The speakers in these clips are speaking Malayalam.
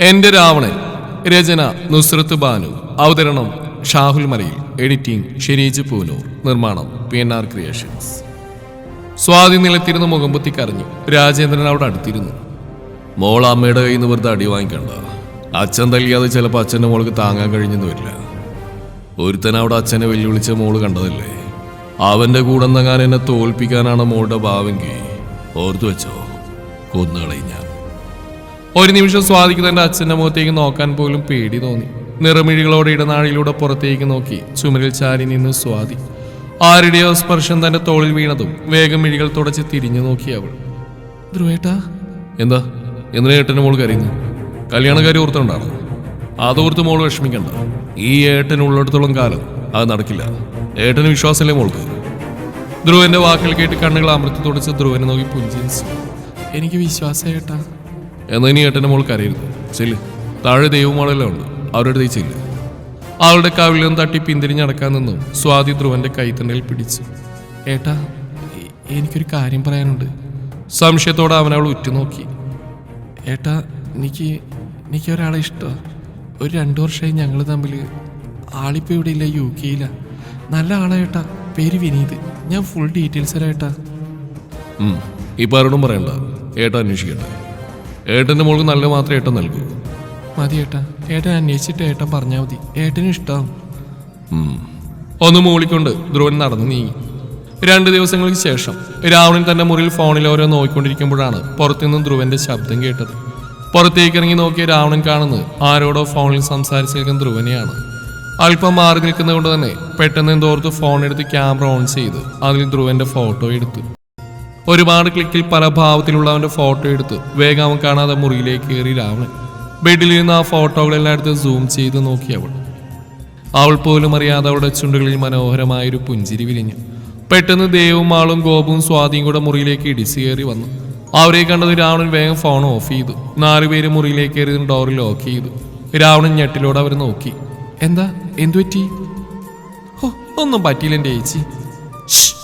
എന്റെ രാവണൻ രചന നുസ്രത്ത് ബാനു. അവതരണം ഷാഹുൽ മലയിൽ. എഡിറ്റിംഗ് ഷെരീജ് പൂനൂർ. നിർമ്മാണം P N R creations. Swathi നിലത്തിരുന്ന് മുഖംപൊത്തി കരഞ്ഞു രാജേന്ദ്രൻ അവിടെ അടുത്തിരുന്നു. മോൾ അമ്മയുടെ കയ്യിൽ നിന്ന് വെറുതെ അടി വാങ്ങിക്കണ്ട. അച്ഛൻ തല്ലിയാതെ ചിലപ്പോൾ അച്ഛന്റെ മോൾക്ക് താങ്ങാൻ കഴിഞ്ഞെന്ന് വരില്ല. ഒരുത്തൻ അവിടെ അച്ഛനെ വെല്ലുവിളിച്ച മോൾ കണ്ടതല്ലേ? അവന്റെ കൂടെ നങ്ങാൻ എന്നെ തോൽപ്പിക്കാനാണ് മോളുടെ ഭാവെങ്കിൽ. ഓർത്തു വെച്ചോ? കൊന്നുകളയും ഒരു നിമിഷം സ്വാതിക്ക് തന്റെ അച്ഛന്റെ മുഖത്തേക്ക് നോക്കാൻ പോലും പേടി തോന്നി. നിറമിഴികളോടെ ഇടനാഴിയിലൂടെ പുറത്തേക്ക് നോക്കി ചുമരിൽ ചാരി നിന്ന് സ്വാതി. ആരുടെയോ സ്പർശം തന്റെ തോളിൽ വീണതും വേഗം മിഴികൾ തുടച്ച് തിരിഞ്ഞു നോക്കി അവൾ. ധ്രുവേട്ടാ? എന്താ? എന്തിനാ ഏട്ടന് മോൾ കരയുന്നു? കല്യാണക്കാരി ഓർത്തുണ്ടാണ്? അതോർത്ത് മോൾ വിഷമിക്കണ്ട. ഈ ഏട്ടൻ ഉള്ളിടത്തോളം കാലം അത് നടക്കില്ല. ഏട്ടന് വിശ്വാസമല്ലേ മോൾക്ക്? ധ്രുവന്റെ വാക്കുകൾ കേട്ട് കണ്ണുകൾ അമൃത്തി തുടച്ച് ധ്രുവനെ നോക്കി പുഞ്ചിരിച്ചു. എനിക്ക് വിശ്വാസം ഏട്ടാ എന്നാ ഇനി ഏട്ടന്റെ മോൾ കരയരുത് ചെല്ല്. താഴെ ദൈവമാളെല്ലാം ഉണ്ട് അവരുടെ അടുത്തേക്ക് ചെല്ല്. അവളുടെ നിന്ന് തട്ടി പിന്തിരിഞ്ഞടക്കാൻ നിന്നും സ്വാതി ധ്രുവന്റെ കൈത്തണ്ടയിൽ പിടിച്ചു. ഏട്ടാ എനിക്കൊരു കാര്യം പറയാനുണ്ട്. സംശയത്തോടെ അവൻ അവൾ ഉറ്റുനോക്കി. ഏട്ടാ എനിക്ക് എനിക്ക് ഒരാളെ ഇഷ്ടമാണ് ഒരു രണ്ടു വർഷമായി ഞങ്ങൾ തമ്മിൽ ആളിപ്പോൾ ഇവിടെ ഇല്ല യു കെയില നല്ല ആളാ പേര് വിനീത്. ഞാൻ ഫുൾ ഡീറ്റെയിൽസ് തരാം ഏട്ടാ ഇപ്പം ആരോടും പറയണ്ട. ഏട്ടാ അന്വേഷിക്കട്ടെ. ഏട്ടന്റെ മോൾക്ക് നല്ല മാത്രമേ ഏട്ടൻ നൽകൂ. മതി ഏട്ടാ. ഏട്ടൻ അന്വേഷിച്ചിട്ട് ഏട്ടൻ പറഞ്ഞാൽ മതി. ഏട്ടനും ഇഷ്ടമാവും ഒന്ന് മൂളിക്കൊണ്ട് ധ്രുവൻ നടന്നു നീങ്ങി. രണ്ട് ദിവസങ്ങൾക്ക് ശേഷം രാവണൻ തന്റെ മുറിയിൽ ഫോണിൽ ഓരോ നോക്കിക്കൊണ്ടിരിക്കുമ്പോഴാണ് പുറത്തുനിന്നും ധ്രുവന്റെ ശബ്ദം കേട്ടത്. പുറത്തേക്ക് ഇറങ്ങി നോക്കിയ രാവണൻ കാണുന്നത് ആരോടോ ഫോണിൽ സംസാരിച്ച് നിൽക്കുന്ന ധ്രുവനെയാണ്. അല്പം മാറി നിൽക്കുന്നതുകൊണ്ട് തന്നെ പെട്ടെന്ന് എന്തോർത്ത് ഫോൺ എടുത്ത് ക്യാമറ ഓൺ ചെയ്ത് അതിൽ ധ്രുവന്റെ ഫോട്ടോ എടുത്തു. ഒരുപാട് ക്ലിക്കിൽ പല ഭാവത്തിലുള്ള അവന്റെ ഫോട്ടോ എടുത്ത് വേഗം അവൻ കാണാതെ മുറിയിലേക്ക് കയറി രാവണൻ. ബെഡിൽ നിന്ന് ആ ഫോട്ടോകളെല്ലാം എടുത്ത് സൂം ചെയ്ത് നോക്കി അവൾ. അവൾ പോലും അറിയാതെ അവളുടെ ചുണ്ടുകളിൽ മനോഹരമായൊരു പുഞ്ചിരി വിരിഞ്ഞു. പെട്ടെന്ന് ദേവും ആളും ഗോപും സ്വാതിയും കൂടെ മുറിയിലേക്ക് ഇടിച്ചു കയറി വന്നു. അവരെ കണ്ടത് രാവണൻ വേഗം ഫോൺ ഓഫ് ചെയ്തു. നാലുപേര് മുറിയിലേക്ക് കയറി ഡോർ ലോക്ക് ചെയ്തു. രാവണൻ ഞെട്ടിലൂടെ അവർ നോക്കി. എന്താ? എന്തു പറ്റി ഒന്നും പറ്റിയില്ല എന്റെ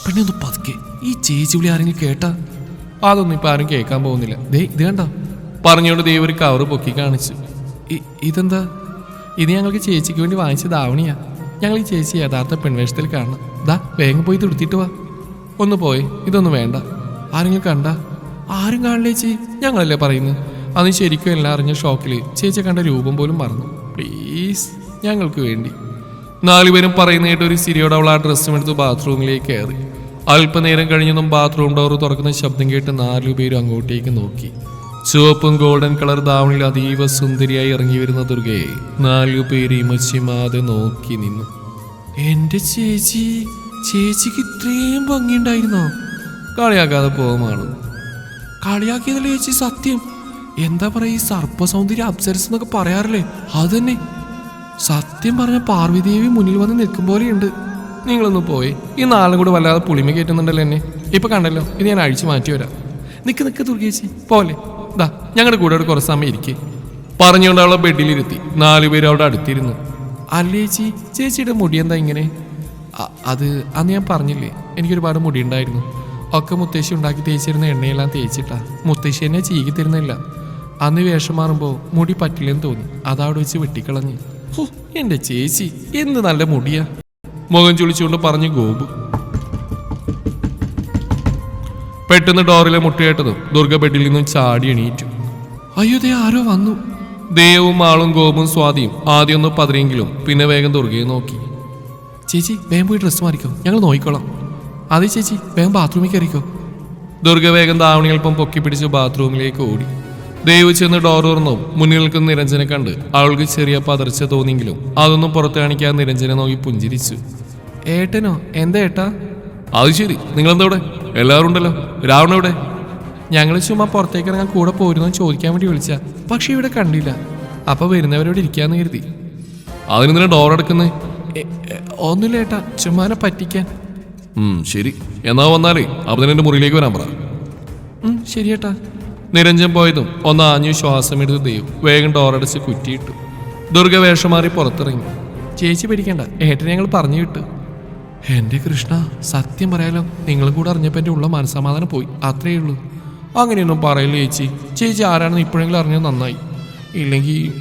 പെണ്ണെ ഒന്ന് പതുക്കെ. ഈ ചേച്ചി വിളി ആരെങ്കിലും കേട്ടാ? അതൊന്നും ഇപ്പൊ ആരും കേൾക്കാൻ പോകുന്നില്ല. ദേ ഇത് കണ്ട? പറഞ്ഞുകൊണ്ട് ദൈവം ഒരു കവറ് പൊക്കി കാണിച്ചു. ഇതെന്താ? ഇത് ഞങ്ങൾക്ക് ചേച്ചിക്ക് വേണ്ടി വാങ്ങിച്ച ദാവണിയാ. ഞങ്ങൾ ഈ ചേച്ചി യഥാർത്ഥ പെൺവേഷത്തിൽ കാണണം. ദാ വേഗം പോയി തുടുത്തിട്ട് വാ. ഒന്ന് പോയി ഇതൊന്നും വേണ്ട. ആരെങ്കിലും കണ്ട? ആരും കാണില്ലേ ചേച്ചി. ഞങ്ങളല്ലേ പറയുന്നത്? അന്ന് ശരിക്കും എല്ലാം അറിഞ്ഞ ഷോക്കിൽ ചേച്ചി കണ്ട രൂപം പോലും മറന്നു. പ്ലീസ് ഞങ്ങൾക്ക് വേണ്ടി. നാലുപേരും പറയുന്ന കേട്ട് ഒരു സിരിയോടെ അവൾ ആ ഡ്രസ്സും എടുത്ത് ബാത്റൂമിലേക്ക് കയറി. അല്പനേരം കഴിഞ്ഞതും ബാത്റൂം ഡോർ തുറക്കുന്ന ശബ്ദം കേട്ട് നാലുപേരും അങ്ങോട്ടേക്ക് നോക്കി. ചുവപ്പും ഗോൾഡൻ കളർ ധാവണിൽ അതീവ സുന്ദരിയായി ഇറങ്ങി വരുന്ന ദുർഗയെ നാലുപേര് ഇമച്ചിമാതെ നോക്കി നിന്നു. എന്റെ ചേച്ചി ചേച്ചിക്ക് ഇത്രയും ഭംഗിയുണ്ടായിരുന്നോ? കളിയാക്കാതെ പോകുമാണ് കളിയാക്കിയതല്ലേ ചേച്ചി സത്യം. എന്താ പറയാ ഈ സർപ്പ സൗന്ദര്യ അപ്സരസ് എന്നൊക്കെ പറയാറില്ലേ? അത് തന്നെ. സത്യം പറഞ്ഞ പാർവതിദേവി മുന്നിൽ വന്ന് നിൽക്കും പോലെയുണ്ട്. നിങ്ങളൊന്ന് പോയി. ഈ നാളും കൂടെ വല്ലാതെ പുളിമ കയറ്റുന്നുണ്ടല്ലോ എന്നെ. ഇപ്പൊ കണ്ടല്ലോ ഇത് ഞാൻ അഴിച്ചു മാറ്റി വരാം. നിക്ക് നിക്ക് ദുർഗേച്ചി പോലെ. ദാ ഞങ്ങളുടെ കൂടെ അവിടെ കുറച്ച് സമയം ഇരിക്കേ. പറഞ്ഞുകൊണ്ട് അവളെ ബെഡിലിരുത്തി. പേര് അവിടെ അടുത്തിരുന്നു. അല്ലേ ചേച്ചി? ചേച്ചിയുടെ മുടി എന്താ ഇങ്ങനെ? അത് അന്ന് ഞാൻ പറഞ്ഞില്ലേ എനിക്കൊരുപാട് മുടി ഉണ്ടായിരുന്നു. ഒക്കെ മുത്തശ്ശി ഉണ്ടാക്കി തേച്ചിരുന്ന എണ്ണയെല്ലാം തേച്ചിട്ടാ. മുത്തശ്ശി എന്നെ ചീകി തരുന്നില്ല. അന്ന് വേഷം മാറുമ്പോൾ മുടി പറ്റില്ലെന്ന് തോന്നി. അതവിടെ വെച്ച് വെട്ടിക്കളഞ്ഞു. ഹോ, എന്റെ ചേച്ചി എന്ത് നല്ല മുടിയാ. മുഖം ചുളിച്ചുകൊണ്ട് പറഞ്ഞു ഗോപു പെട്ടെന്ന് ഡോറിലെ മുട്ടയേട്ടതും ദുർഗ ബെഡിൽ നിന്നും ചാടി എണീറ്റു. അയ്യോ ദേ ആരോ വന്നു. ദേവും ആളും ഗോപും സ്വാതിയും ആദ്യം ഒന്ന് പതിരെങ്കിലും പിന്നെ വേഗം ദുർഗയെ നോക്കി. ചേച്ചി വേഗം പോയി ഡ്രസ്സ് മാറിക്കോ. ഞങ്ങൾ നോക്കിക്കോളാം. അതെ ചേച്ചി വേഗം ബാത്റൂമിൽ കയറിക്കോ. ദുർഗ വേഗം അല്പം പൊക്കി പിടിച്ച് ബാത്റൂമിലേക്ക് ഓടി. ദേവ് ചെന്ന് ഡോർ തുറന്നു. മുന്നിൽ നിൽക്കുന്ന നിരഞ്ജനെ കണ്ട് അവൾക്ക് ചെറിയ പതർച്ച തോന്നിയെങ്കിലും അതൊന്നും പുറത്ത് കാണിക്കാൻ നിരഞ്ജനെ നോക്കി പുഞ്ചിരിച്ചു. ഏട്ടനോ? എന്താ ഏട്ടാ? അത് ശരി. നിങ്ങളെന്താ ഇവിടെ? എല്ലാവരും ഉണ്ടല്ലോ. രാവണ എവിടെ? ഞങ്ങൾ ചുമ്മാ പുറത്തേക്ക് ഇറങ്ങാൻ കൂടെ പോരുന്നോ ചോദിക്കാൻ വേണ്ടി വിളിച്ച. പക്ഷെ ഇവിടെ കണ്ടില്ല. അപ്പൊ വരുന്നവരോട് ഇരിക്കാന്ന് കരുതി. അതിനെന്തിനാ ഡോർ അടക്കുന്നത് ഒന്നുമില്ല ഏട്ടാ. ചുമ്മാനെ പറ്റിക്കാൻ. ശരി. എന്നാ വന്നാലേ. അപ്പൊ തന്നെ മുറിയിലേക്ക് വരാൻ പറ. ശരി ഏട്ടാ. നിരഞ്ജൻ പോയതും ഒന്ന് ആഞ്ഞു ശ്വാസമെടുത്ത് ദൈവം വേഗം ഡോറടച്ച് കുറ്റിയിട്ടു. ദുർഗ വേഷം മാറി പുറത്തിറങ്ങി. ചേച്ചി പേടിക്കണ്ട ഏട്ടനെ ഞങ്ങൾ പറഞ്ഞു വിട്ടു. എന്റെ കൃഷ്ണ സത്യം പറയാലോ നിങ്ങളും കൂടെ അറിഞ്ഞപ്പോൾ എന്റെ ഉള്ള മനസ്സമാധാനം പോയി അത്രയേ ഉള്ളൂ. അങ്ങനെയൊന്നും പറയില്ല ചേച്ചി ചേച്ചി ആരാണെന്ന് ഇപ്പോഴെങ്കിലും അറിഞ്ഞത് നന്നായി. ഇല്ലെങ്കിൽ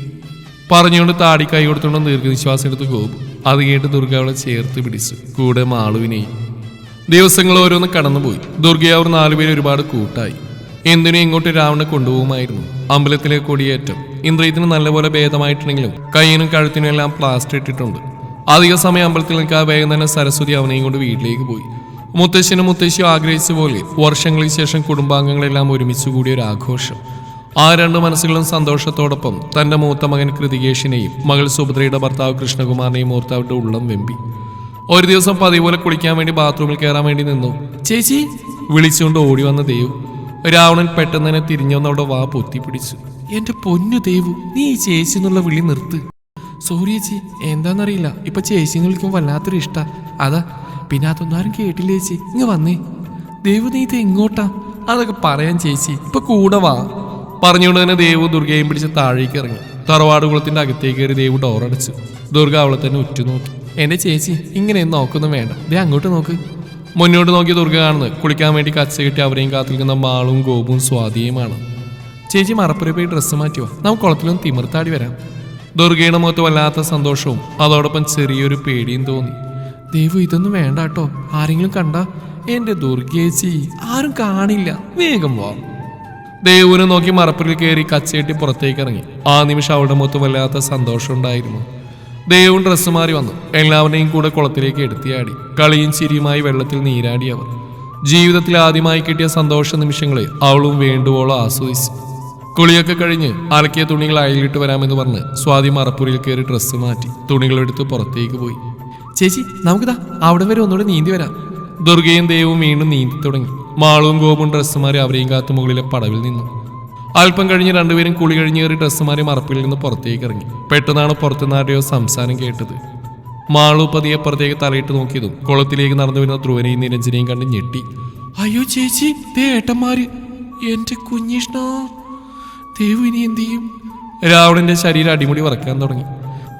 പറഞ്ഞുകൊണ്ട് താടി കൈ കൊടുത്തുകൊണ്ട് ദീർഘനിശ്വാസം എടുത്ത് ഗോപു. അത് കേട്ട് ദുർഗ അവളെ ചേർത്ത് പിടിച്ചു കൂടെ മാളുവിനെയും. ദിവസങ്ങൾ ഓരോന്ന് കടന്നുപോയി. ദുർഗയെ അവർ നാലുപേരും ഒരുപാട് കൂട്ടായി. എന്തിനും ഇങ്ങോട്ട് രാവണ കൊണ്ടുപോകുമായിരുന്നു. അമ്പലത്തിലെ കൊടിയേറ്റം. ഇന്ദ്രിയത്തിന് നല്ലപോലെ ഭേദമായിട്ടുണ്ടെങ്കിലും കയ്യിനും കഴുത്തിനും എല്ലാം പ്ലാസ്റ്റർ ഇട്ടിട്ടുണ്ട്. അധിക സമയം അമ്പലത്തിൽ നിൽക്കാതെ വേഗം തന്നെ സരസ്വതി അവനെയും കൊണ്ട് വീട്ടിലേക്ക് പോയി. മുത്തശ്ശനും മുത്തശ്ശിയും ആഗ്രഹിച്ച പോലെ വർഷങ്ങൾക്ക് ശേഷം കുടുംബാംഗങ്ങളെല്ലാം ഒരുമിച്ച് കൂടിയ ഒരു ആഘോഷം. ആ രണ്ട് മനസ്സുകളും സന്തോഷത്തോടൊപ്പം തന്റെ മൂത്ത മകൻ കൃതികേഷിനെയും മകൾ സുഭദ്രയുടെ ഭർത്താവ് കൃഷ്ണകുമാറിനെയും ഓർത്ത് അവരുടെ ഉള്ളം വെമ്പി. ഒരു ദിവസം പതിപോലെ കുളിക്കാൻ വേണ്ടി ബാത്റൂമിൽ കയറാൻ വേണ്ടി നിന്നു. ചേച്ചി വിളിച്ചുകൊണ്ട് ഓടി വന്ന ദേവ്. രാവണൻ പെട്ടെന്ന് തന്നെ തിരിഞ്ഞു വന്ന് അവിടെ വാ പൊത്തിപ്പിടിച്ചു എന്റെ പൊന്നു ദേവു നീ ഈ ചേച്ചി എന്നുള്ള വിളി നിർത്ത്. സോറി ചേച്ചി എന്താന്നറിയില്ല. ഇപ്പൊ ചേച്ചി എന്ന് വിളിക്കുമ്പോൾ വല്ലാത്തൊരു ഇഷ്ട. അതാ പിന്നെ അതൊന്നാരും കേട്ടില്ല ചേച്ചി. ഇങ്ങ് വന്നേ. ദേവു നീ ഇത് എങ്ങോട്ടാ? അതൊക്കെ പറയാൻ ചേച്ചി. ഇപ്പൊ കൂടെ വാ. പറഞ്ഞുകൊണ്ട് തന്നെ ദേവു ദുർഗയും പിടിച്ച് താഴേക്ക് ഇറങ്ങി. തറവാട് കുളത്തിന്റെ അകത്തേക്ക് കയറി ദേവു ഡോറടച്ചു. ദുർഗ അവളെ തന്നെ ഉറ്റുനോക്കി. എന്റെ ചേച്ചി ഇങ്ങനെ നോക്കൊന്നും വേണ്ട. ദേ അങ്ങോട്ട് നോക്ക്. മുന്നോട്ട് നോക്കി ദുർഗ കാണുന്നത് കുളിക്കാൻ വേണ്ടി കച്ച കിട്ടി അവരെയും കാത്തിരിക്കുന്ന മാളും ഗോപും സ്വാതിയുമാണ്. ചേച്ചി മറപ്പുര പോയി ഡ്രസ്സ് മാറ്റിയോ? നമുക്ക് കുളത്തിലൊന്ന് തിമിർത്താടി വരാം. ദുർഗയുടെ മുഖത്ത് വല്ലാത്ത സന്തോഷവും അതോടൊപ്പം ചെറിയൊരു പേടിയും തോന്നി. ദൈവം ഇതൊന്നും വേണ്ട കേട്ടോ. ആരെങ്കിലും കണ്ട എന്റെ ദുർഗേച്ചി ആരും കാണില്ല. വേഗം വാ. ദേവൂനെ നോക്കി മറപ്പുരയിൽ കയറി കച്ചയെട്ടി പുറത്തേക്ക് ഇറങ്ങി. ആ നിമിഷം അവളുടെ മുഖത്ത് വല്ലാത്ത സന്തോഷം ഉണ്ടായിരുന്നു. ദേവും ഡ്രസ്സ് മാറി വന്നു. എല്ലാവരുടെയും കൂടെ കുളത്തിലേക്ക് എടുത്തിയാടി. കളിയും ചിരിയുമായി വെള്ളത്തിൽ നീരാടി അവർ. ജീവിതത്തിൽ ആദ്യമായി കിട്ടിയ സന്തോഷ നിമിഷങ്ങളെ അവളും വേണ്ടുവോളം ആസ്വദിച്ചു. കുളിയൊക്കെ കഴിഞ്ഞ് അലക്കിയ തുണികൾ അയലിട്ട് വരാമെന്ന് പറഞ്ഞ് സ്വാതി മറപ്പുരയിൽ കയറി ഡ്രസ്സ് മാറ്റി. തുണികളെടുത്ത് പുറത്തേക്ക് പോയി. ചേച്ചി നമുക്കിതാ അവിടെ വരെ ഒന്നുകൂടെ നീന്തി വരാം. ദുർഗയും ദേവും വീണ്ടും നീന്തി തുടങ്ങി. മാളവും ഗോപും ഡ്രസ്സ് മാറി അവരെയും കാത്തു മുകളിലെ പടവിൽ നിന്നു. അല്പം കഴിഞ്ഞ് രണ്ടുപേരും കുളി കഴിഞ്ഞ് കയറി ഡ്രസ്സ് മാറി മറപ്പിൽ നിന്ന് പുറത്തേക്ക് ഇറങ്ങി. പെട്ടെന്നാണ് പുറത്തുനിന്നാരുടെയോ സംസാരം കേട്ടത്. മാളു പതിയെ പുറത്തേക്ക് തലയിട്ട് നോക്കിയതും കുളത്തിലേക്ക് നടന്നു വരുന്ന ധ്രുവനെയും നിരഞ്ജനെയും കണ്ട് ഞെട്ടി. അയ്യോ ചേച്ചി ദേ ഏട്ടന്മാര്. എന്റെ കുഞ്ഞിഷ്ണ. എന്ത് ചെയ്യും? രാവണന്റെ ശരീരം അടിമുടി വറക്കാൻ തുടങ്ങി.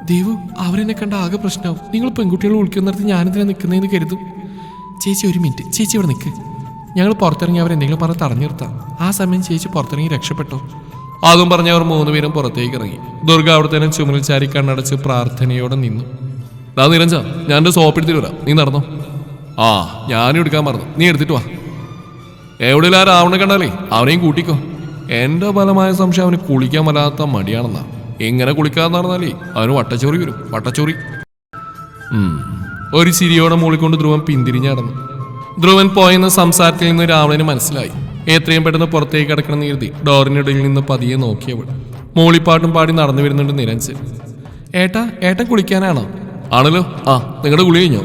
ദേവു അവരെന്നെ കണ്ട ആകെ പ്രശ്നമാവും നിങ്ങൾ പെൺകുട്ടികൾ വിളിക്കുന്നിടത്ത് ഞാനെന്തിനാ നിൽക്കുന്നതെന്ന് കരുതും? ചേച്ചി ഒരു മിനിറ്റ്. ചേച്ചി ഇവിടെ നിൽക്ക് ഞങ്ങൾ പുറത്തിറങ്ങി അവരെന്തെങ്കിലും പറഞ്ഞ് തടഞ്ഞു നിർത്താം. ആ സമയം ചേച്ചി പുറത്തിറങ്ങി രക്ഷപ്പെട്ടു. അതും പറഞ്ഞ് അവർ മൂന്നുപേരും പുറത്തേക്ക് ഇറങ്ങി. ദുർഗ അവിടെ തന്നെ ചുമലിൽ ചാരി കണ്ണടച്ച് പ്രാർത്ഥനയോടെ നിന്നു. ദാ നിരഞ്ജ ഞാൻ എന്റെ സോപ്പ് എടുത്തിട്ട് വരാം. നീ നടന്നോ? ആ ഞാനും എടുക്കാൻ മറന്നു. നീ എടുത്തിട്ട് വാ. എവിടെയും ആ രാവണ കണ്ടാലേ അവനെയും കൂട്ടിക്കോ. എന്റെ ഫലമായ സംശയം അവന് കുളിക്കാൻ വല്ലാത്ത മടിയാണെന്നാ. എങ്ങനെ കുളിക്കാന്ന് പറഞ്ഞാലേ അവന് വട്ടച്ചോറി വരും. വട്ടച്ചോറി. ഒരു ചിരിയോടെ മൂളിക്കൊണ്ട് ധ്രുവൻ പിന്തിരിഞ്ഞടന്നു ധ്രുവൻ പോയെന്ന സംസാരത്തിൽ നിന്ന് രാവണന് മനസ്സിലായി. എത്രയും പെട്ടെന്ന് പുറത്തേക്ക് കിടക്കണ കരുതി ഡോറിനിടയിൽ നിന്ന് പതിയെ നോക്കിയവൾ. മൂളിപ്പാട്ടും പാടി നടന്നു വരുന്നുണ്ട് നിരഞ്ജൻ. ഏട്ടാ ഏട്ടൻ കുളിക്കാനാണോ? ആണല്ലോ. ആ നിങ്ങളുടെ കുളി കഴിഞ്ഞോ?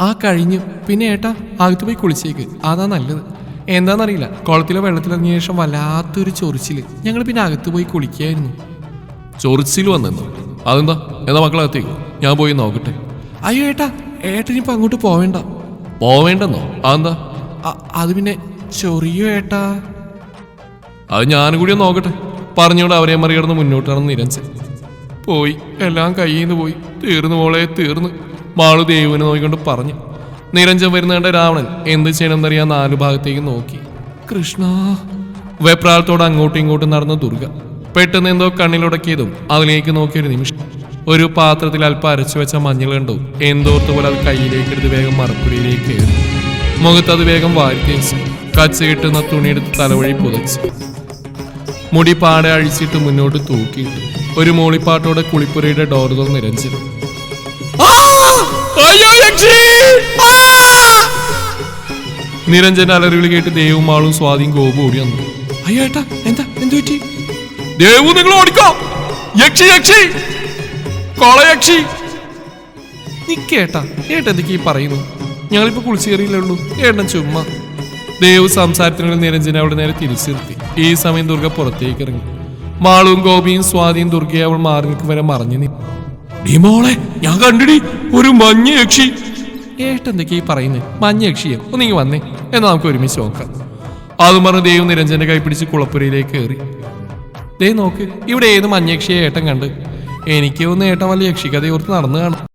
ആ കഴിഞ്ഞു. പിന്നെ ഏട്ടാ അകത്ത് പോയി കുളിച്ചേക്ക്. അതാ നല്ലത്. എന്താണെന്നറിയില്ല കുളത്തിലെ വെള്ളത്തിലിറങ്ങിയ ശേഷം വല്ലാത്തൊരു ചൊറിച്ചിൽ. ഞങ്ങൾ പിന്നെ അകത്ത് പോയി കുളിക്കായിരുന്നു. ചൊറിച്ചിൽ വന്നെന്നു? അതെന്താ? എന്നാ മക്കളകത്തേക്ക് ഞാൻ പോയി നോക്കട്ടെ. അയ്യോ ഏട്ടാ ഏട്ടനിപ്പോ അങ്ങോട്ട് പോവേണ്ട. പോവേണ്ടെന്നോ? അതെന്താ? അത് പിന്നെ ചൊറിയോ ഏട്ടാ. അത് ഞാനും കൂടി ഒന്ന് നോക്കട്ടെ. പറഞ്ഞുകൊണ്ട് അവരെ മറികടന്ന് മുന്നോട്ട് നടന്ന് നിരഞ്ജൻ പോയി. എല്ലാം കയ്യിൽ നിന്ന് പോയി. തീർന്നു മോളെ തീർന്നു. മാളു ദേവുവിനെ നോക്കിക്കൊണ്ട് പറഞ്ഞു. നിരഞ്ജൻ വരുന്നേണ്ട രാവണൻ എന്ത് ചെയ്യണമെന്നറിയാൻ നാലു ഭാഗത്തേക്ക് നോക്കി. കൃഷ്ണ. വെപ്രാളത്തോടെ അങ്ങോട്ടും ഇങ്ങോട്ടും നടന്ന ദുർഗ പെട്ടെന്ന് എന്തോ കണ്ണിലുടക്കിയതും അതിലേക്ക് നോക്കിയൊരു നിമിഷം. ഒരു പാത്രത്തിൽ അല്പം അരച്ചു വെച്ച മഞ്ഞൾ കണ്ടു. എന്തോർത്ത് പോലെ അത് കയ്യിലേക്ക് എടുത്ത് വേഗം മറപ്പുരയിലേക്ക് കയറി. മുഖത്ത് അത് വേഗം വാരി കച്ച കിട്ടുന്ന തുണിയെടുത്ത് തലവഴി പുതച്ചു. മുടി പാടെ അഴിച്ചിട്ട് മുന്നോട്ട് തൂക്കിയിട്ടു. ഒരു മോളിപ്പാട്ടോടെ കുളിപ്പുരയുടെ ഡോർ തുറന്ന് നിരഞ്ജൻ നിരഞ്ജന്റെ അലറിവിളി കേട്ട് ദേവും ആളും സ്വാധീൻ ഗോപു ഓടി വന്നു. അയ്യോ ഏട്ടാ എന്താ എന്തു പറ്റി? ദേവു നിങ്ങൾ ഓടിക്കോ! യക്ഷി യക്ഷി! കൊളയക്ഷി. നീ കേട്ടാ ഏട്ട എന്തൊക്കെ ഈ പറയുന്നു? ഞങ്ങളിപ്പോ കുളിച്ചേറിയില്ലുള്ളൂ ഏട്ടൻ ചുമ്മാ. ദേവ് സംസാരത്തിനുള്ള നിരഞ്ജന അവിടെ നേരെ തിരിച്ചു നിർത്തി ഈ സമയം ദുർഗ പുറത്തേക്ക് ഇറങ്ങി. മാളും ഗോപിയും സ്വാതിയും ദുർഗയെ അവൾ മാറി നിൽക്കും വരെ മറഞ്ഞു നീ മോളെ ഞാൻ കണ്ടിടി ഒരു മഞ്ഞ യക്ഷി. ഏട്ടെന്തൊക്കെ ഈ പറയുന്നത് മഞ്ഞ യക്ഷിയെ? ഒന്നിങ്ങി വന്നേ. എന്നാ നമുക്ക് ഒരുമിച്ച് നോക്കാം. അതും പറഞ്ഞ് ദേവ് നിരഞ്ജന്റെ കൈ പിടിച്ച് കുളപ്പുരയിലേക്ക് കയറി. ദേ നോക്ക് ഇവിടെ ഏത് മഞ്ഞ യക്ഷിയെ ഏട്ടൻ കണ്ട്? എനിക്ക് ഒന്ന് ഏട്ടൻ വല്ല യക്ഷിക്കഥ ഓർത്ത് നടന്നു കാണാം.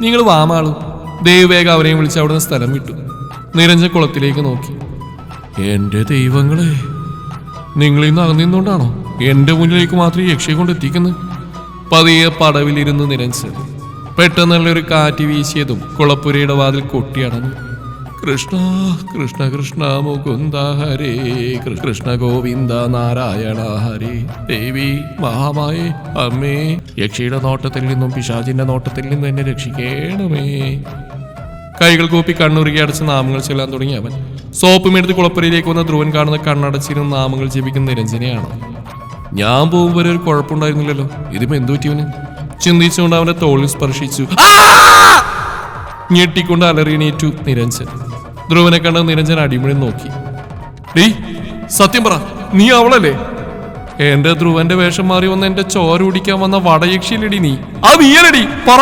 നിങ്ങൾ വാമാളു ദൈവവേഗം അവരെയും വിളിച്ച് അവിടെ നിന്ന് സ്ഥലം വിട്ടു. നിരഞ്ജ കുളത്തിലേക്ക് നോക്കി. എന്റെ ദൈവങ്ങളെ നിങ്ങൾ ഇന്ന് അകന്നിന്നുകൊണ്ടാണോ എന്റെ മുന്നിലേക്ക് മാത്രം യക്ഷിയെ കൊണ്ട് എത്തിക്കുന്നത് പതിയെ പടവിലിരുന്ന് നിരഞ്ജൻ പെട്ടെന്നുള്ളൊരു കാറ്റ് വീശിയതും കുളപ്പുരയുടെ വാതിൽ കൊട്ടിയടഞ്ഞു കൃഷ്ണ കൃഷ്ണ കൃഷ്ണ മുകുന്ദ ഹരേ. കൃഷ്ണ ഗോവിന്ദ നാരായണ ഹരേ. ദേവി മഹാമായി അമ്മേ. യക്ഷിയുടെ നോട്ടത്തിൽ നിന്നും പിശാചിന്റെ നോട്ടത്തിൽ നിന്നും എന്നെ രക്ഷിക്കണമേ. കൈകൾ കൂപ്പി കണ്ണുരുകി അടച്ച് നാമങ്ങൾ ചെല്ലാൻ തുടങ്ങി അവൻ സോപ്പും എടുത്ത് കുളപ്പുരയിലേക്ക് വന്ന ധ്രുവൻ കാണുന്ന കണ്ണടച്ചിരുന്ന് നാമങ്ങൾ ജപിക്കുന്ന നിരഞ്ജനയാണ്. ഞാൻ പോകുമ്പോൾ ഒരു കുഴപ്പമുണ്ടായിരുന്നില്ലല്ലോ. ഇതിപ്പോ എന്തു പറ്റിയവന് ചിന്തിച്ചുകൊണ്ട് അവന്റെ തോളിൽ സ്പർശിച്ചു! ഞെട്ടിക്കൊണ്ട് അലറിയണേറ്റു നിരഞ്ജൻ. ധ്രുവനെ കണ്ട് നിരഞ്ജൻ അടിമുഴി നോക്കി. ഡീ സത്യം പറ നീ അവളല്ലേ? എന്റെ ധ്രുവന്റെ വേഷം മാറി വന്ന എന്റെ ചോര കുടിക്കാൻ വന്ന വടയക്ഷിയിലടി നീ. ആ നീയലടി പറ.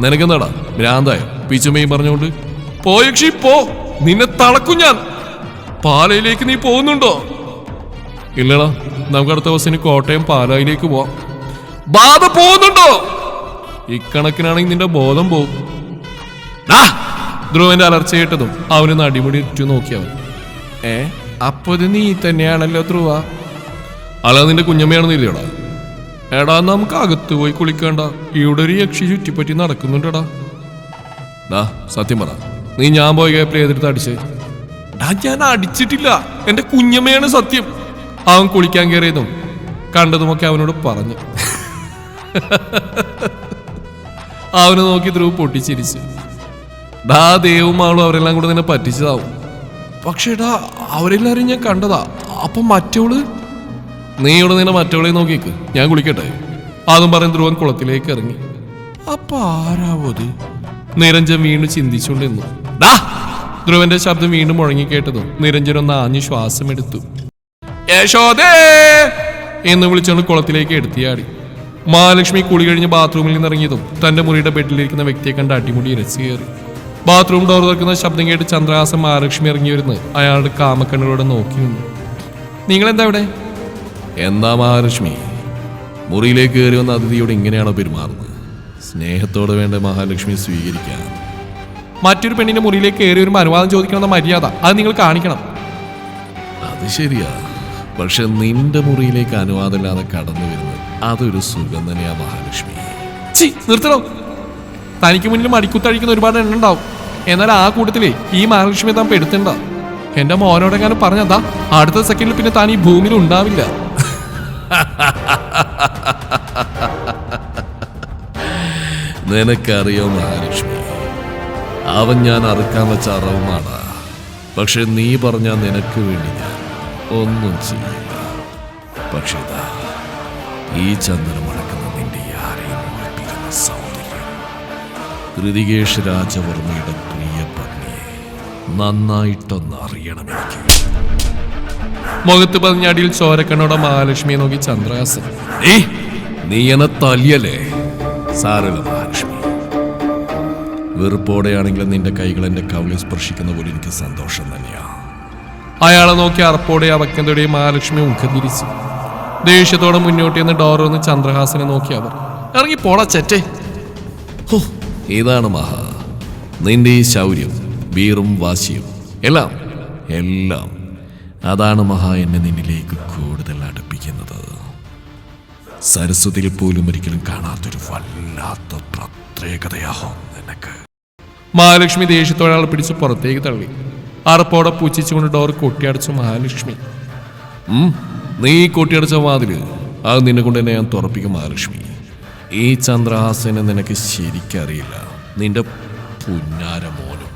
നിനക്കെന്താടാ ഭ്രാന്തായ? പിച്ചുമയും പറഞ്ഞുകൊണ്ട്. പോയക്ഷി പോ. നിന്നെ തളക്കും ഞാൻ. പാലയിലേക്ക് നീ പോകുന്നുണ്ടോ? ഇല്ലടാ നമുക്ക് അടുത്ത ദിവസം കോട്ടയം പാലായിലേക്ക് പോവാം. ബാധ പോകുന്നുണ്ടോ? ഇക്കണക്കിനാണെങ്കിൽ നിന്റെ ബോധം പോകും! ധ്രുവന്റെ അലർച്ച കേട്ടതും അവന് അടിമുടി ഇറ്റു നോക്കിയവൻ. ഏ? അപ്പൊ ഇത് നീ തന്നെയാണല്ലോ ധ്രുവ? അല്ല നിന്റെ കുഞ്ഞമ്മയാണെന്ന് ഇല്ലയോടാ എടാ നമുക്ക് അകത്ത് പോയി കുളിക്കണ്ട. ഇവിടെ ഒരു യക്ഷി ചുറ്റിപ്പറ്റി നടക്കുന്നുണ്ടടാ. ഡാ സത്യം പറ. നീ ഞാൻ പോയി കേപ്പിൽ എതിർത്ത് അടിച്ചേ? ഡാ ഞാൻ അടിച്ചിട്ടില്ല. എന്റെ കുഞ്ഞമ്മയാണ് സത്യം. അവൻ കുളിക്കാൻ കയറിയതും കണ്ടതുമൊക്കെ അവനോട് പറഞ്ഞു. അവനെ നോക്കി ധ്രുവ് പൊട്ടിച്ചിരിച്ചു. ഡാ ദേവും അവരെല്ലാം കൂടെ നിന്നെ പറ്റിച്ചതാവും. പക്ഷേ ഡാ അവരെല്ലാരും ഞാൻ കണ്ടതാ. അപ്പൊ മറ്റോൾ നീ ഇവിടെ നിന്നെ മറ്റവളെ നോക്കിക്ക്. ഞാൻ കുളിക്കട്ടെ. അതും പറഞ്ഞ് ധ്രുവൻ കുളത്തിലേക്ക് ഇറങ്ങി. അപ്പൊ ആരാവത് നിരഞ്ജൻ വീണ്ടും ചിന്തിച്ചുകൊണ്ട് നിന്നു ഡാ ധ്രുവന്റെ ശബ്ദം വീണ്ടും മുഴങ്ങി കേട്ടതും നിരഞ്ജൻ ഒന്ന് ആഞ്ഞു ശ്വാസമെടുത്തു. യശോദേ! എന്ന് വിളിച്ചുകൊണ്ട് കുളത്തിലേക്ക് എടുത്തിയാടി. മഹാലക്ഷ്മി കുളി കഴിഞ്ഞ് ബാത്റൂമിൽ നിന്ന് ഇറങ്ങിയതും തന്റെ മുറിയുടെ ബെഡിലിരിക്കുന്ന വ്യക്തിയെ കണ്ട് അടിമുടി ഇരച്ചു കയറി. ബാത്റൂം ഡോർ തുറക്കുന്ന ശബ്ദം കേട്ട് ചന്ദ്രഹാസൻ മഹാലക്ഷ്മി ഇറങ്ങി വരുന്നു. അയാളുടെ കാമക്കണ്ണുകളോടെ നോക്കി നിന്നു. നിങ്ങൾ എന്താ ഇവിടെ എന്താ മഹാലക്ഷ്മി? മുറിയിലേക്ക് കയറി വന്ന അതിഥിയോട് ഇങ്ങനെയാണോ പെരുമാറുന്നത്? സ്നേഹത്തോടെ വേണ്ട മഹാലക്ഷ്മി സ്വീകരിക്കാൻ? മറ്റൊരു പെണ്ണിന്റെ മുറിയിലേക്ക് കയറി വരുമ്പോൾ അനുവാദം ചോദിക്കണമെന്ന മര്യാദ. അത് നിങ്ങൾ കാണിക്കണം. അത് ശരിയാ. പക്ഷെ നിന്റെ മുറിയിലേക്ക് അനുവാദമില്ലാതെ കടന്നു വരുന്നത് അതൊരു സുഖം തന്നെയാ മഹാലക്ഷ്മി. നിർത്തണോ? തനിക്ക് മുന്നിൽ മടിക്കുത്തഴിക്കുന്ന ഒരുപാട് എണ്ണ ഉണ്ടാവും. എന്നാൽ ആ കൂട്ടത്തിലേ ഈ മഹാലക്ഷ്മി താൻ പെടുത്തണ്ട. എന്റെ മോനോടെങ്ങാനും പറഞ്ഞതാ? അടുത്ത സെക്കൻഡിൽ പിന്നെ താൻ ഈ ഭൂമിയിൽ ഉണ്ടാവില്ല. നിനക്കറിയോ മഹാലക്ഷ്മി? അവൻ ഞാൻ അറുക്കാൻ വെച്ച അറവുമാണ് പക്ഷെ നീ പറഞ്ഞ നിനക്ക് വേണ്ടി ഞാൻ ഒന്നും ചെയ്യില്ല. പക്ഷേ ഈ ചന്ദ്രൻ കൃതികേഷ് രാജവർമ്മയുടെ പ്രിയ പത്നിയെ നന്നായിട്ടൊന്ന് അറിയണം എനിക്ക്. മുഖത്ത് പതിഞ്ഞടിയിൽ ചോരക്കണ്ണോടെ മഹാലക്ഷ്മിയെ നോക്കി ചന്ദ്രഹാസൻ. ഏ നീ എന്നെ തല്ലിയല്ലേ? സാരല്ല മഹാലക്ഷ്മി. വെറുപ്പോടെയാണെങ്കിലും നിന്റെ കൈകൾ എന്റെ കവിളിൽ സ്പർശിക്കുന്ന പോലെ എനിക്ക് സന്തോഷം തന്നെയാ. അയാളെ നോക്കി അറപ്പോടെ അവക്കന്തയുടെ മഹാലക്ഷ്മി മുഖം തിരിച്ചു ദേഷ്യത്തോടെ മുന്നോട്ട് എന്ന് ഡോർ വന്ന് ചന്ദ്രഹാസനെ നോക്കി അവർ. ഇറങ്ങി പോടാ ചെറ്റേ. ഇതാണ് മഹാ. നിന്റെ ഈ ശൗര്യം വീറും വാശിയും എല്ലാം എല്ലാം അതാണ് മഹാ എന്നെ നിന്നിലേക്ക് കൂടുതൽ അടുപ്പിക്കുന്നത്. സരസ്വതിയിൽ പോലും ഒരിക്കലും കാണാത്തൊരു വല്ലാത്ത പ്രത്യേകതയാഹോ നിനക്ക്. മഹാലക്ഷ്മി ദേഷ്യത്തോടെ പിടിച്ച് പുറത്തേക്ക് തള്ളി. അറപ്പോടെ പൂച്ചിച്ചുകൊണ്ട് ഡോർ കൊട്ടിയടച്ചു മഹാലക്ഷ്മി. നീ കൊട്ടിയടച്ച വാതിൽ അത് നിന്നെ കൊണ്ട് തന്നെ ഞാൻ തുറപ്പിക്കും മഹാലക്ഷ്മി. ഈ ചന്ദ്രഹാസനെ നിനക്ക് ശരിക്കറിയില്ല. നിന്റെ പുന്നാര മോനും.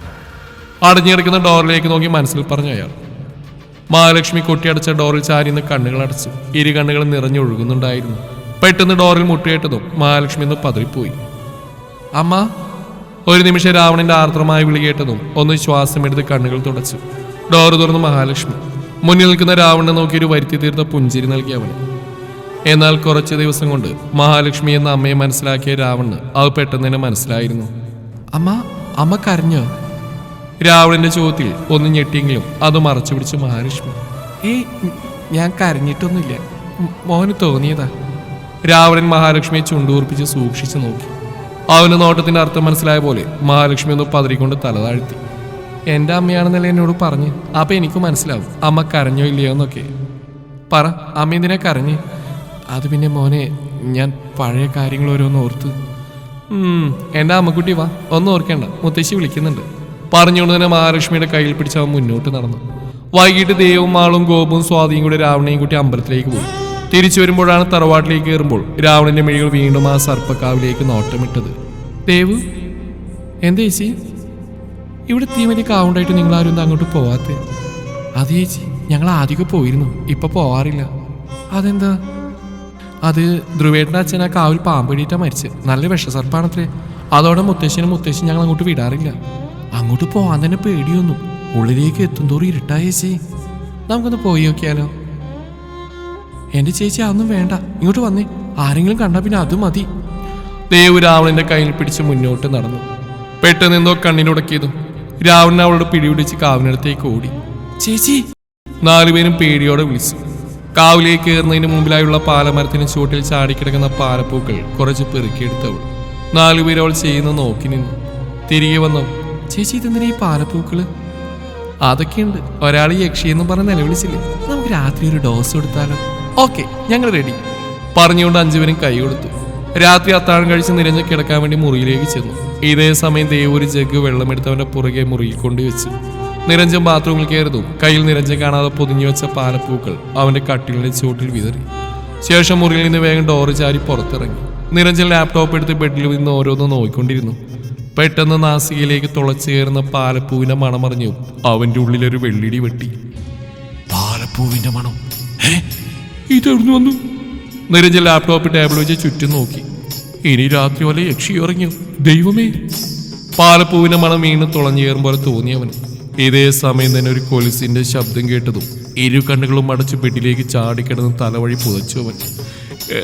അടഞ്ഞിടക്കുന്ന ഡോറിലേക്ക് നോക്കി മനസ്സിൽ പറഞ്ഞു അയാൾ. മഹാലക്ഷ്മി കൊട്ടിയടച്ച ഡോറിൽ ചാരിന്ന് കണ്ണുകൾ അടച്ചു. ഇരു കണ്ണുകൾ നിറഞ്ഞൊഴുകുന്നുണ്ടായിരുന്നു. പെട്ടെന്ന് ഡോറിൽ മുട്ടിയേട്ടതും മഹാലക്ഷ്മി ഒന്ന് പതറിപ്പോയി അമ്മ ഒരു നിമിഷം രാവണന്റെ ആർദ്രമായ വിളി കേട്ടതും ഒന്ന് ശ്വാസമെടുത്ത് കണ്ണുകൾ തുടച്ചു. ഡോറ് തുറന്നു മഹാലക്ഷ്മി. മുന്നിൽ നിൽക്കുന്ന രാവണനെ നോക്കി ഒരു വരുത്തി തീർത്ത പുഞ്ചിരി നൽകി അവന്. എന്നാൽ കുറച്ച് ദിവസം കൊണ്ട് മഹാലക്ഷ്മി എന്ന അമ്മയെ മനസ്സിലാക്കിയ രാവണ് അത് പെട്ടെന്ന് തന്നെ മനസ്സിലായിരുന്നു. അമ്മ അമ്മ കരഞ്ഞോ. രാവണന്റെ ചോദ്യത്തിൽ ഒന്ന് ഞെട്ടിയെങ്കിലും അത് മറച്ചു പിടിച്ചു മഹാലക്ഷ്മി. ഏ ഞാൻ കരഞ്ഞിട്ടൊന്നുമില്ല. മോന് തോന്നിയതാ. രാവണൻ മഹാലക്ഷ്മിയെ ചുണ്ടൂർപ്പിച്ച് സൂക്ഷിച്ചു നോക്കി. അവന് നോട്ടത്തിന്റെ അർത്ഥം മനസ്സിലായ പോലെ മഹാലക്ഷ്മി ഒന്ന് പതറിക്കൊണ്ട് തല താഴ്ത്തി. എന്റെ അമ്മയാണെന്നല്ലേ എന്നോട് പറഞ്ഞു? അപ്പൊ എനിക്ക് മനസ്സിലാവും. അമ്മ കരഞ്ഞോ ഇല്ലയോ എന്നൊക്കെ. പറ അമ്മ എന്തിനാ കരഞ്ഞ്? അത് പിന്നെ മോനെ ഞാൻ പഴയ കാര്യങ്ങൾ ഓരോന്ന് ഓർത്ത്. എന്റെ അമ്മക്കുട്ടി വാ. ഒന്നും ഓർക്കേണ്ട. മുത്തശ്ശി വിളിക്കുന്നുണ്ട്. പറഞ്ഞുകൊണ്ട് തന്നെ മഹാലക്ഷ്മിയുടെ കയ്യിൽ പിടിച്ച് അവൻ മുന്നോട്ട് നടന്നു. വൈകിട്ട് ദേവും മാളും ഗോപും സ്വാതിയും കൂടി രാവണയും കൂട്ടി അമ്പലത്തിലേക്ക് പോയി. തിരിച്ചു വരുമ്പോഴാണ് തറവാട്ടിലേക്ക് കയറുമ്പോൾ രാവണന്റെ മിഴികൾ വീണ്ടും ആ സർപ്പക്കാവിലേക്ക് നോട്ടമിട്ടത്. ദേവ് എന്താ ചേച്ചി? ഇവിടെ തീ വലിയ കാവുണ്ടായിട്ട് നിങ്ങൾ ആരും അങ്ങോട്ട് പോവാത്തേ? അത് ചേച്ചി ഞങ്ങൾ ആദ്യമൊക്കെ പോയിരുന്നു. ഇപ്പൊ പോവാറില്ല. അതെന്താ? അത് ധ്രുവേട്ടന്റെ അച്ഛൻ ആ കാവിൽ പാമ്പടിയിട്ടാ മരിച്ചത് നല്ല വിഷസർപ്പാണത്രേ. അതോടെ മുത്തശ്ശനും മുത്തശ്ശി ഞങ്ങൾ അങ്ങോട്ട് വിടാറില്ല. അങ്ങോട്ട് പോവാൻ തന്നെ പേടിയൊന്നും. ഉള്ളിലേക്ക് എത്തുന്തോറും ഇരുട്ടായ ചേച്ചി. നമുക്കൊന്ന് പോയി നോക്കിയാലോ? എന്റെ ചേച്ചി അതൊന്നും വേണ്ട. ഇങ്ങോട്ട് വന്നേ. ആരെങ്കിലും കണ്ടാൽ പിന്നെ അത് മതി. ദേവ് രാവണന്റെ കയ്യിൽ പിടിച്ച് മുന്നോട്ട് നടന്നു. പെട്ടെന്ന് എന്തോ കണ്ണിനുടക്കിയതും രാവണൻ അവളോട് പിടിപിടിച്ച് കാവിനടുത്തേക്ക് ഓടി. ചേച്ചി! നാലുപേരും പേടിയോടെ വിളിച്ചു. കാവിലേക്ക് കയറുന്നതിന് മുമ്പിലായുള്ള പാലമരത്തിന് ചുവട്ടിൽ ചാടിക്കിടക്കുന്ന പാലപ്പൂക്കൾ കുറച്ച് പെറുക്കിയെടുത്തവൾ. അവൾ ചെയ്യുന്ന നോക്കി നിന്നു. തിരികെ വന്നു ചേച്ചി ഇതെന്തിനാ ഈ പാലപ്പൂക്കൾ? അതൊക്കെയുണ്ട്. ഒരാൾ യക്ഷിയെന്ന് പറഞ്ഞ് നിലവിളിച്ചില്ലേ. നമുക്ക് രാത്രി ഒരു ഡോസ് കൊടുത്താലോ? ഓക്കെ ഞങ്ങൾ റെഡി. പറഞ്ഞുകൊണ്ട് അഞ്ചുപേരും കൈ കൊടുത്തു. രാത്രി അത്താഴം കഴിച്ച് നിരഞ്ഞ് കിടക്കാൻ വേണ്ടി മുറിയിലേക്ക് ചെന്നു. ഇതേ സമയം ദേവൂര് ഒരു ജഗ് വെള്ളമെടുത്തവന്റെ പുറകെ മുറിയിൽ കൊണ്ടുവച്ചു. നിരഞ്ജൻ ബാത്റൂമിൽ കയറുന്നു കയ്യിൽ നിരഞ്ജൻ കാണാതെ പൊതിഞ്ഞു വെച്ച പാലപ്പൂക്കൾ അവന്റെ കട്ടിലിന്റെ ചുവട്ടിൽ വിതറി. ശേഷം മുറിയിൽ നിന്ന് വേഗം ഡോറ് ചാരി പുറത്തിറങ്ങി. നിരഞ്ജൻ ലാപ്ടോപ്പ് എടുത്ത് ബെഡിൽ നിന്ന് ഓരോന്ന് നോക്കിക്കൊണ്ടിരുന്നു പെട്ടെന്ന് നാസികയിലേക്ക് തുളച്ചു കയറുന്ന പാലപ്പൂവിന്റെ മണമറിഞ്ഞു അവന്റെ ഉള്ളിലൊരു വെള്ളിടി വെട്ടി. പാലപ്പൂവിന്റെ മണം? ഇതെവിടുന്ന് വന്നു? നിരഞ്ജൻ ലാപ്ടോപ്പ് ടേബിൾ വെച്ച് ചുറ്റും നോക്കി. ഇനി രാത്രി പോലെ യക്ഷി ഇറങ്ങിയോ ദൈവമേ. പാലപ്പൂവിന്റെ മണം വീണ് തുളഞ്ഞേറും പോലെ തോന്നിയവന് ഇതേ സമയം തന്നെ ഒരു കൊലുസിന്റെ ശബ്ദം കേട്ടതും ഇരു കണ്ണുകളും അടച്ച് ബെഡിലേക്ക് ചാടിക്കിടന്ന് തലവഴി പുതച്ചു അവൻ.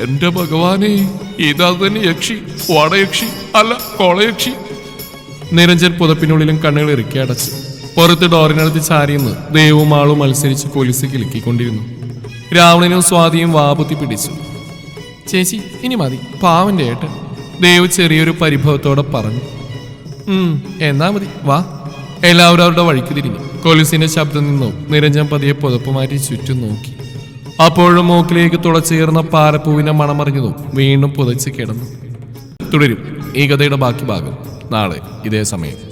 എന്റെ ഭഗവാനെ ഇതാ തന്നെ യക്ഷി വടയക്ഷി അല്ല കൊളയക്ഷി. നിരഞ്ജൻ പുതപ്പിനുള്ളിലും കണ്ണുകൾ ഇറുക്കി അടച്ചു പുറത്ത് ഡോറിനടുത്ത് ചാരിയെന്ന് ദേവും ആളും മത്സരിച്ച് പോലീസ് കിലുക്കിക്കൊണ്ടിരുന്നു. രാവണനും സ്വാതിയും വാപുത്തി പിടിച്ചു. ചേച്ചി ഇനി മതി പാവന്റെ ഏട്ടൻ. ദേവ് ചെറിയൊരു പരിഭവത്തോടെ പറഞ്ഞു. എന്നാ മതി വാ. എല്ലാവരും അവരുടെ വഴിക്ക് തിരിഞ്ഞു. കൊലുസിന്റെ ശബ്ദം നിന്നു. നിരഞ്ജൻ പതിയെ പുതപ്പ് മാറ്റി ചുറ്റും നോക്കി. അപ്പോഴും മൂക്കിലേക്ക് തുളച്ചേർന്ന പാരപ്പൂവിനെ മണമറിഞ്ഞതും വീണ്ടും പുതച്ച് കിടന്നു. തുടരും. ഈ കഥയുടെ ബാക്കി ഭാഗം. നാളെ ഇതേ സമയം.